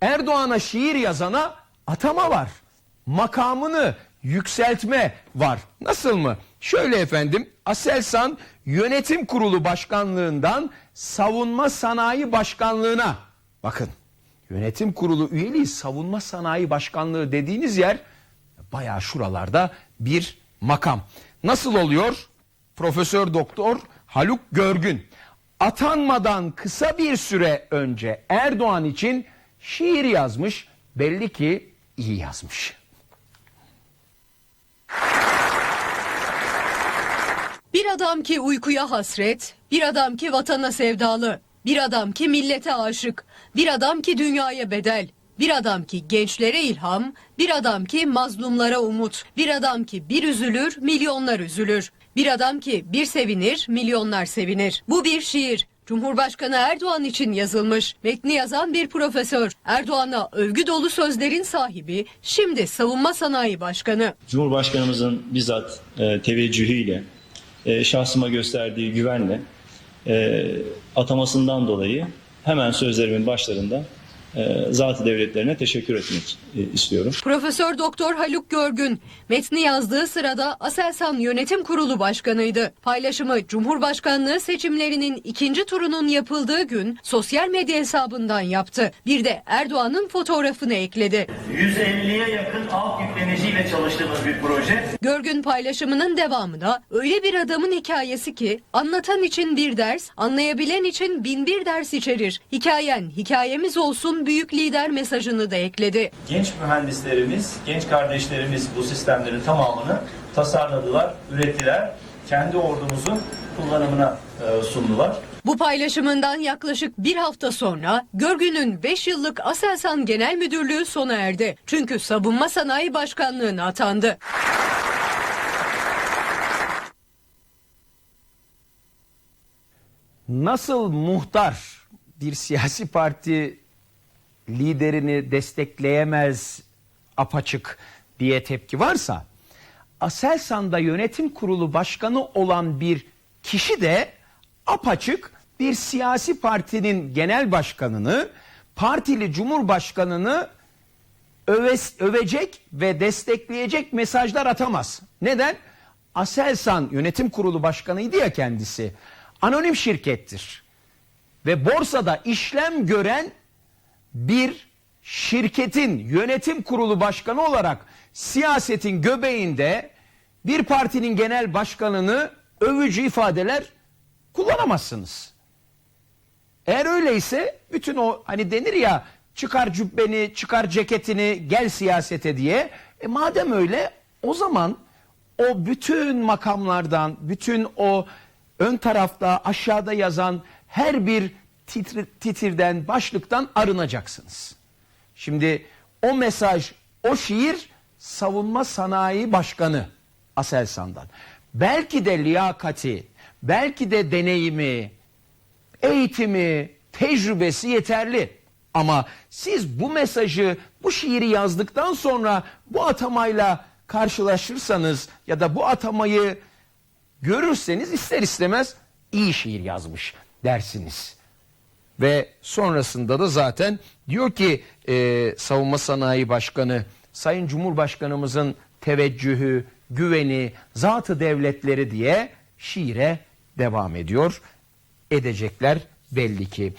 Erdoğan'a şiir yazana atama var. Makamını yükseltme var. Nasıl mı? Şöyle efendim Aselsan Yönetim Kurulu Başkanlığından Savunma Sanayi Başkanlığına bakın Yönetim Kurulu üyeliği Savunma Sanayi Başkanlığı dediğiniz yer bayağı şuralarda bir makam. Nasıl oluyor? Profesör Doktor Haluk Görgün atanmadan kısa bir süre önce Erdoğan için şiir yazmış. Belli ki iyi yazmış. Bir adam ki uykuya hasret, bir adam ki vatana sevdalı, bir adam ki millete aşık, bir adam ki dünyaya bedel, bir adam ki gençlere ilham, bir adam ki mazlumlara umut, bir adam ki bir üzülür, milyonlar üzülür. Bir adam ki bir sevinir, milyonlar sevinir. Bu bir şiir. Cumhurbaşkanı Erdoğan için yazılmış. Metni yazan bir profesör. Erdoğan'a övgü dolu sözlerin sahibi, şimdi Savunma Sanayi Başkanı. Cumhurbaşkanımızın bizzat e, teveccühüyle, e, şahsıma gösterdiği güvenle e, atamasından dolayı hemen sözlerimin başlarında zat-ı devletlerine teşekkür etmek e, istiyorum. Profesör Doktor Haluk Görgün metni yazdığı sırada Aselsan Yönetim Kurulu Başkanıydı. Paylaşımı Cumhurbaşkanlığı seçimlerinin ikinci turunun yapıldığı gün sosyal medya hesabından yaptı. Bir de Erdoğan'ın fotoğrafını ekledi. 150'ye yakın alt yükleniciyle çalıştığımız bir proje. Görgün paylaşımının devamında öyle bir adamın hikayesi ki anlatan için bir ders, anlayabilen için bin bir ders içerir. Hikayen hikayemiz olsun büyük lider mesajını da ekledi. Genç mühendislerimiz, genç kardeşlerimiz bu sistemlerin tamamını tasarladılar, ürettiler. Kendi ordumuzun kullanımına e, sundular. Bu paylaşımından yaklaşık bir hafta sonra Görgün'ün 5 yıllık Aselsan Genel Müdürlüğü sona erdi. Çünkü Savunma Sanayi Başkanlığı'na atandı. Nasıl muhtar bir siyasi parti liderini destekleyemez apaçık diye tepki varsa Aselsan'da yönetim kurulu başkanı olan bir kişi de apaçık bir siyasi partinin genel başkanını, partili cumhurbaşkanını öves, övecek ve destekleyecek mesajlar atamaz. Neden? Aselsan yönetim kurulu başkanıydı ya kendisi. Anonim şirkettir. Ve borsada işlem gören bir şirketin yönetim kurulu başkanı olarak siyasetin göbeğinde bir partinin genel başkanını övücü ifadeler kullanamazsınız. Eğer öyleyse bütün o hani denir ya çıkar cübbeni, çıkar ceketini, gel siyasete diye. E madem öyle o zaman o bütün makamlardan, bütün o ön tarafta aşağıda yazan her bir titr, titirden, başlıktan arınacaksınız. Şimdi o mesaj, o şiir savunma sanayi başkanı Aselsan'dan. Belki de liyakati, belki de deneyimi, eğitimi, tecrübesi yeterli. Ama siz bu mesajı, bu şiiri yazdıktan sonra bu atamayla karşılaşırsanız ya da bu atamayı görürseniz ister istemez iyi şiir yazmış dersiniz. Ve sonrasında da zaten diyor ki e, Savunma Sanayi Başkanı Sayın Cumhurbaşkanımızın teveccühü, güveni, zatı devletleri diye şiire devam ediyor. Edecekler belli ki.